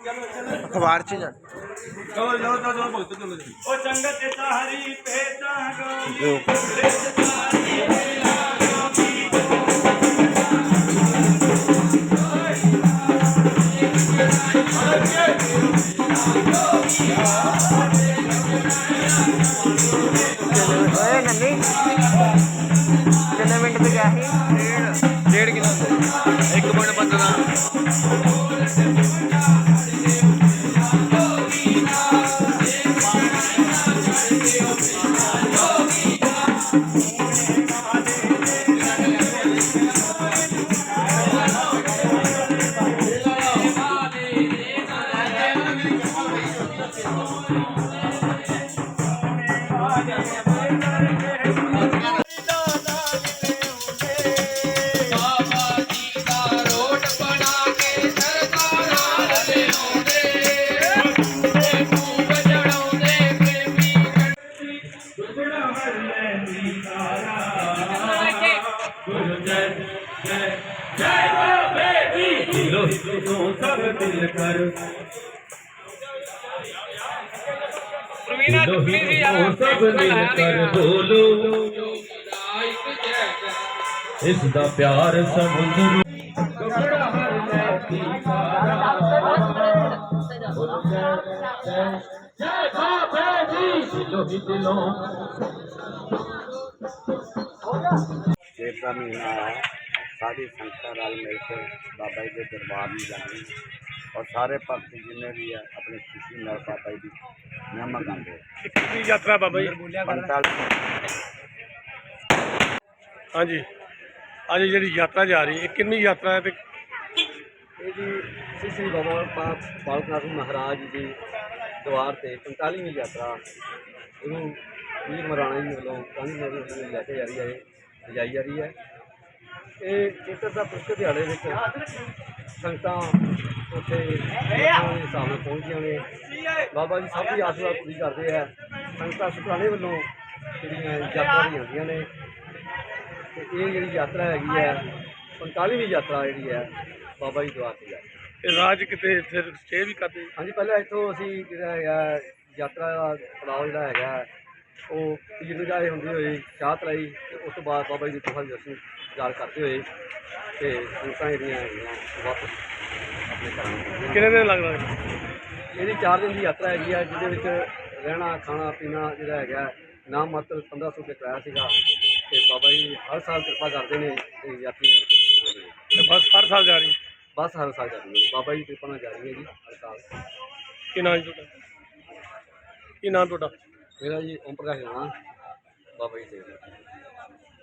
ਅਖਬਾਰ 'ਚ ਜਾ ਉਹ ਚੰਗਤ ਚੇਤਾ ਹਰੀ ਭੇਟਾ ਗੋ ਓਏ ਨੰਨੀ ਕਿੰਨੇ ਮਿੰਟ ਤੇ ਗਿਆ ਸੀ? ਡੇਢ ਕਿਲੋ ਇੱਕ ਮਿੰਟ ਬੰਦਨਾ ਬਾਬਾ गुरु जय जय जय बोलो बेटी लो तो सब दिल कर लो सब दिल कर बोलो इस दा प्यार समुद्र जय बाबा जी दिलों ਜੇਠ ਦਾ ਮਹੀਨਾ ਹੈ ਸਾਰੀ ਸੰਗਤਾਂ ਨਾਲ ਮਿਲ ਕੇ ਬਾਬਾ ਜੀ ਦੇ ਦਰਬਾਰ ਨੂੰ ਜਾਣੀ ਔਰ ਸਾਰੇ ਭਗਤ ਜਿੰਨੇ ਵੀ ਹੈ ਆਪਣੀ ਖੁਸ਼ੀ ਨਾਲ ਬਾਬਾ ਜੀ ਦੀ ਨਿਯਮ ਗਾਉਂਦੇ ਕਿੰਨੀ ਯਾਤਰਾ ਬਾਬਾ ਜੀ। ਪੰਤਾਲੀ। ਹਾਂਜੀ। ਅੱਜ ਜਿਹੜੀ ਯਾਤਰਾ ਜਾ ਰਹੀ ਹੈ ਕਿੰਨੀ ਯਾਤਰਾ ਹੈ ਤੇ ਇਹ ਜੀ ਸ੍ਰੀ ਸ੍ਰੀ ਬਾਬਾ ਪਾਕ ਬਾਲਕਨਾਥ ਮਹਾਰਾਜ ਜੀ ਦੇ ਦਵਾਰ ਤੇ 45ਵੀਂ ਯਾਤਰਾ। ਇਹਨੂੰ ਵੀਰ ਮਰਾਣਾ ਜੀ ਵੱਲੋਂ ਨਦੀ ਵੱਲੋਂ ਲੈ ਕੇ ਜਾ ਰਹੀ ਹੈ। ਇਹ ਸਜਾਈ ਜਾ ਰਹੀ ਹੈ। ਇਹ ਚੇਤਰ ਦਾ ਪੁਰਸ਼ ਦਿਹਾੜੇ ਵਿੱਚ ਸੰਗਤਾਂ ਉੱਥੇ ਦੇ ਹਿਸਾਬ ਨਾਲ ਪਹੁੰਚੀਆਂ ਨੇ। ਬਾਬਾ ਜੀ ਸਭ ਦੀ ਆਸਰਾ ਪੂਰੀ ਕਰਦੇ ਆ। ਸੰਗਤਾਂ ਸੁਖਰਾਣੇ ਵੱਲੋਂ ਜਿਹੜੀਆਂ ਯਾਤਰਾ ਦੀਆਂ ਹੁੰਦੀਆਂ ਨੇ ਤੇ ਇਹ ਜਿਹੜੀ ਯਾਤਰਾ ਹੈਗੀ ਹੈ 45ਵੀਂ ਯਾਤਰਾ ਜਿਹੜੀ ਹੈ ਬਾਬਾ ਜੀ ਦਵਾਰ ਤੇ ਹੈ। ਇਹ ਰਾਜ ਕਿਤੇ ਫਿਰ ਸਟੇ ਵੀ ਕਰਦੇ? ਹਾਂਜੀ ਪਹਿਲਾਂ ਇੱਥੋਂ ਅਸੀਂ ਜਿਹੜਾ ਹੈਗਾ ਯਾਤਰਾ ਦਾ ਪੜਾਅ ਜਿਹੜਾ ਹੈਗਾ ਉਹ ਨੂੰ ਜਾਏ ਹੁੰਦੀ ਹੋਈ ਚਾਹ ਤਲਾਈ ਤੇ ਉਸ ਤੋਂ ਬਾਅਦ ਬਾਬਾ ਜੀ ਦੀ ਗੁਫਾ ਦੇ ਦਰਸ਼ਨ ਜਾਲ ਕਰਦੇ ਹੋਏ ਤੇ ਸੰਗਤਾਂ ਜਿਹੜੀਆਂ ਹੈਗੀਆਂ ਵਾਪਸ ਆਪਣੇ ਘਰਾਂ ਨੂੰ ਜਾਂਦੀਆਂ। ਕਿੰਨੇ ਦਿਨ ਲੱਗਦਾ ਇਹਦੀ 4 ਦਿਨ ਦੀ ਯਾਤਰਾ ਹੈਗੀ ਆ ਜਿਹਦੇ ਵਿੱਚ ਰਹਿਣਾ ਖਾਣਾ ਪੀਣਾ ਜਿਹੜਾ ਹੈਗਾ ਨਾਮ ਮਾਤਰ 1500 ਰੁਪਏ ਕਿਰਾਇਆ ਸੀਗਾ ਤੇ ਬਾਬਾ ਜੀ ਹਰ ਸਾਲ ਕਿਰਪਾ ਕਰਦੇ ਨੇ ਤੇ ਯਾਤਰੀਆਂ ਤੇ ਬਸ ਹਰ ਸਾਲ ਜਾ ਰਹੀ? ਹੈ। ਬਸ ਹਰ ਸਾਲ ਜਾਂਦੀ ਹੈ ਬਾਬਾ ਜੀ ਦੀ ਕਿਰਪਾ ਨਾਲ ਜਾ ਰਹੀ ਹੈ ਜੀ ਹਰ ਸਾਲ। ਕੀ ਨਾਮ ਜੀ ਤੁਹਾਡਾ? ਕੀ ਨਾਮ ਤੁਹਾਡਾ? ਮੇਰਾ ਜੀ ਓਮ ਪ੍ਰਕਾਸ਼ ਰਾਣਾ ਬਾਬਾ ਜੀ ਦੇ।